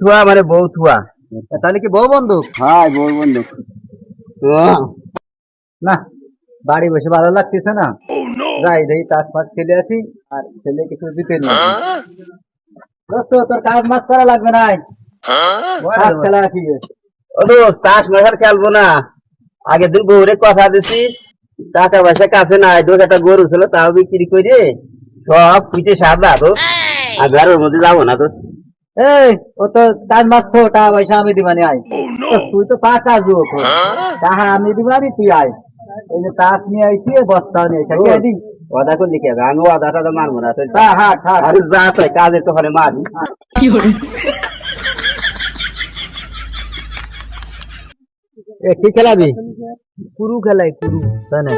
থুয়া মানে বউ থুয়া তাহলে কি বউ বন্দুক হ্যাঁ বউ বন্ধু। না বাড়ি বসে ভালো লাগতেছে না। যাই দেখি তাস মাছ খেলে আসি আর ছেলে কিছু দিতে আসি। দোস্ত তোর কাজ মাছ করা লাগবে না তাস খেলা আসি ও দোস্ত তাস মাছ আর খেলব না আগে দিন বউরে কথা দিছি। টাকা পয়সা কাছে নাই দোষ একটা গরু ছিল তাও বিক্রি করে সব পিঠে সাদা তো আর ঘরের মধ্যে যাব না দোস্ত। এই ও তো কাজ মাছ তো টাকা পয়সা আমি দিবানি আই তুই তো পা কাজ টাকা আমি দিবানি তুই আয়। এই যে তাস নিয়ে আইছি বস্তা নিয়ে আইছি ওয়াদা করলি কে? আমি ওয়াদাটা তো মানবো না তুই হ্যাঁ হ্যাঁ আরে যা তাই কাজের তো হলে মারি। এ কি খেলাবি? কুরু খেলাই কুরু। তাই না?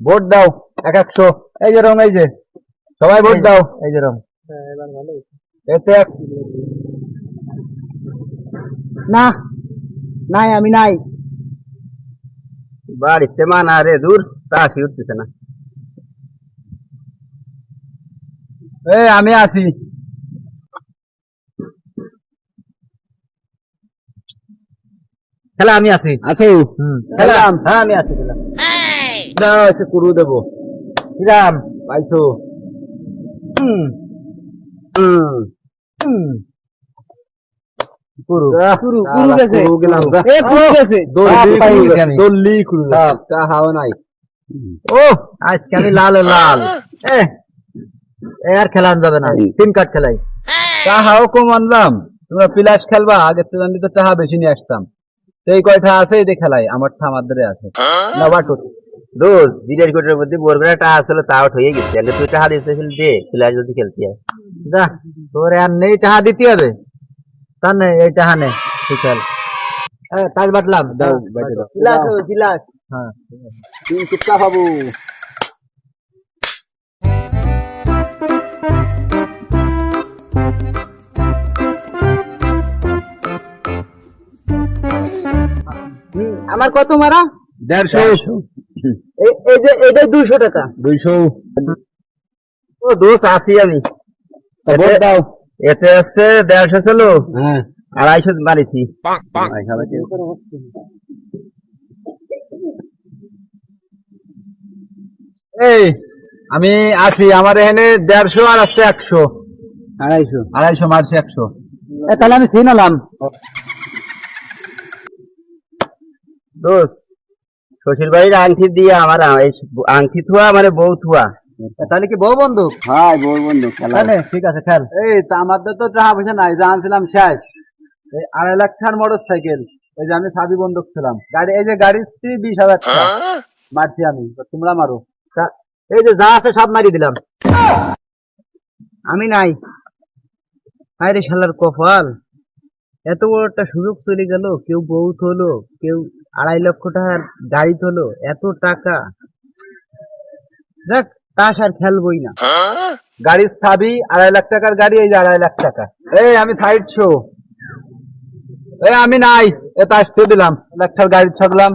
ভোট দাও এক একশো। এই যে রং এই যে। সবাই ভোট দাও। এই যে রং। এতে এক না নাই আমি নাই। বাড়িতে মানা রে দূর। তাসি উঠতেছে না। এই আমি আসি। খেলা আমি আছি আসো। খেলাম। হ্যাঁ আমি আছি খেলা দাও এসে কুরু দেবো। রাম পাইছো। হুম। হুম। হুম। কুরু। কুরু কুরু গেছে। কুরু গেলাম। এ কুরু গেছে। দল্লি কুরু গেছে। গেছে, দল্লি কুরু গেছে। হ্যাঁ। তা হাওয়া নাই। ও আজকে আমি লাল লাল। এ এ আর খেলান যাবে না। তিন কাট খেলাই। তা হাও কম আনলাম। তোমরা পিলাস খেলবা আগে তো জানলে তো টাহা বেশি নিয়ে আসতাম। তো এই কয়টা আছে এই খেলাই। আমার ঠামার ধরে আছে। না বাটু দোষ জিরের কোটের মধ্যে বোরগড়া টা আসলে তা আউট হয়ে গেছে। তাহলে তুই টাহা দিতে খেল দে প্লেয়ার যদি খেলতে হয় যা তোর আর নেই টাহা দিতে হবে। তা নেই এই টাহা নেই তুই খেল। তাজ বাটলাম দাও, বাটি দাও। গিলাস গিলাস হ্যাঁ। তিন চিপকা খাব। হুম, আমার কত মারা? দেড়শো। এই এই যে এইটাই দুইশো টাকা। দুইশো। ও দোষ আছি আমি। তা দাও। এতে আছে দেড়শো ছিল। হ্যাঁ। আড়াইশো মারিছি এই আমি আছি। আমার এখানে দেড়শো আর আছে একশো। আড়াইশো। আড়াইশো মারছি একশো। তাহলে আমি চিনালাম দোষ শ্বশুর বাড়ির আংটি দিয়ে আমার আ- এই আংটি থুয়া মানে বউ থুয়া। তাহলে কি বউ বন্দুক হ্যাঁ বউ বন্ধু খেলা। তাহলে ঠিক আছে খেল। এই তা আমাদের তো টাকা পয়সা নাই যা আনছিলাম শেষ। এই আড়াই লাখ টাকার মোটর সাইকেল এই যে আমি সাবি বন্ধক ছিলাম গাড়ি এই যে গাড়ির স্ত্রী বিশ হাজার টাকা। মারছি আমি তোমরা মারো। তা- এই যে যা আছে সব মারি দিলাম। আমি নাই। আরে শালার কপাল। এত বড় একটা সুযোগ চলে গেল কেউ বহুত হলো কেউ আড়াই লক্ষ টাকার গাড়ি হলো এত টাকা। দেখ তাস আর খেলবই না। গাড়ির চাবি আড়াই লাখ টাকার গাড়ি এই যে আড়াই লাখ টাকা। এই আমি সাইড শো এই আমি নাই। এ তাস দিলাম। লাখ টাকার গাড়ি ছাগলাম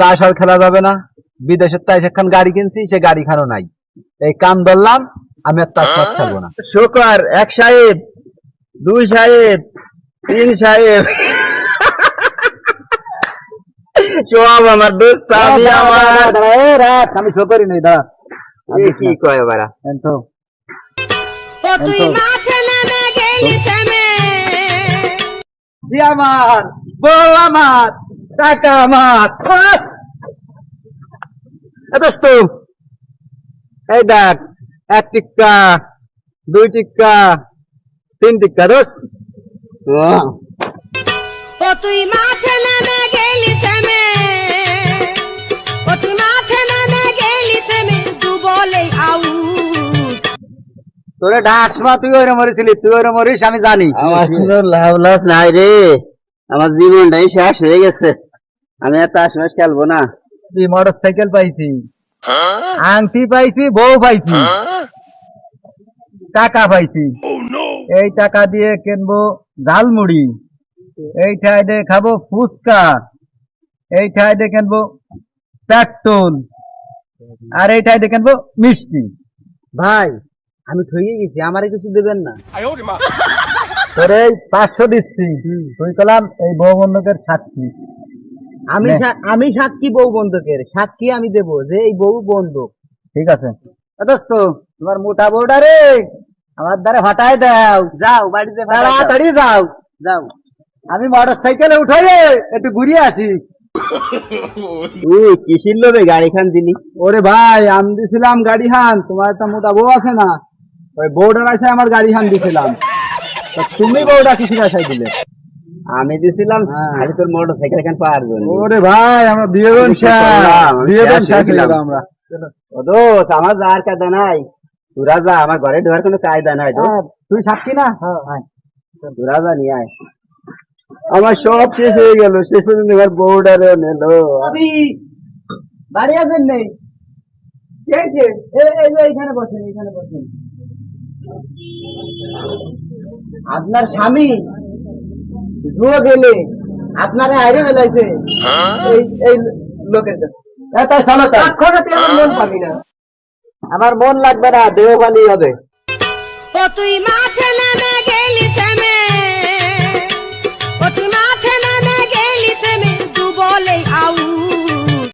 তাস আর খেলা যাবে না। বিদেশের তাই সেখান গাড়ি কিনছি সে গাড়ি খানো নাই। এই কাম ধরলাম আমি আর তাস খেলব না। শোকর এক সাহেব দুই সাহেব তিন সাহেব। সব আমার দোষ সাবি আমার। আমি শো করি নাই দাঁড়া। এ কি কয় বারা তো ও তুই মাঠে নেমে গেলি থেমে জি আমার বউ আমার টাকা আমার। এ দোস্ত এই দেখ এক টিক্কা দুই টিক্কা তিন টিক্কা দোষ ও তুই মাঠে নেমে গেলি তোরে ঢাস মা তুই ওরে মরেছিলি তুই ওরে মরিস আমি জানি। আমার কোনো লাভ লস নাই রে। আমার জীবনটাই শেষ হয়ে গেছে। আমি এত আশমাস খেলব না। তুই মোটর সাইকেল পাইছি। আংটি পাইছি বউ পাইছি। টাকা পাইছি। এই টাকা দিয়ে কিনবো ঝালমুড়ি। এই ঠাই দিয়ে খাব ফুচকা। এই ঠাই দিয়ে কিনবো পেট্রোল। আর এইটাই দেখেন কিনবো মিষ্টি। ভাই আমি ঠইয়ে গেছি আমারে কিছু দেবেন না। তোর পাঁচশো দিচ্ছি। তুই কলাম এই বউ বন্ধকের সাক্ষী। আমি আমি সাক্ষী বউ বন্ধকের সাক্ষী আমি দেবো যে এই বউ বন্ধক। ঠিক আছে। দোস্ত তোমার মোটা বউটা রে আমার দ্বারা হটাই দাও। যাও বাড়িতে তাড়াতাড়ি যাও। যাও। আমি মোটর সাইকেলে উঠে রে একটু ঘুরিয়ে আসি। কিসির লোভে গাড়ি খান দিলি? ওরে ভাই আমি দিছিলাম গাড়ি খান তোমার একটা মোটা বউ আছে না। ওই বউটার আশায় আমার গাড়ি হান দিছিলাম। তুমি বউটা কিসির আশায় দিলে? আমি দিছিলাম হ্যাঁ। খালি তোর মোটর সাইকেল এখানে পাওয়ার জন্য। ওরে ভাই আমরা বিয়ে দেন বিয়ে দেন হয়ে হয়ে আমরা। ও দোষ আমার কায়দা নাই। তোরা যা আমার ঘরে ঢোকার কোনো কায়দা নাই হ্যাঁ, তুই সাক্ষী না? তোরা যা নিয়ে আয়। আমার সব শেষ হয়ে গেল। শেষ পর্যন্ত এবার বউডারে নিলো। আমি বাড়ি আছেন নেই? এইখানে বসেন এইখানে বসেন। আপনার স্বামী জুয়া গেলে আপনারে হাইরে ফেলাইছে। এই এই লোকের তাই চলো তাই। আমার মন পাবি না। আমার মন লাগবে না দেহ হবে। ও তুই মাঠে নেমে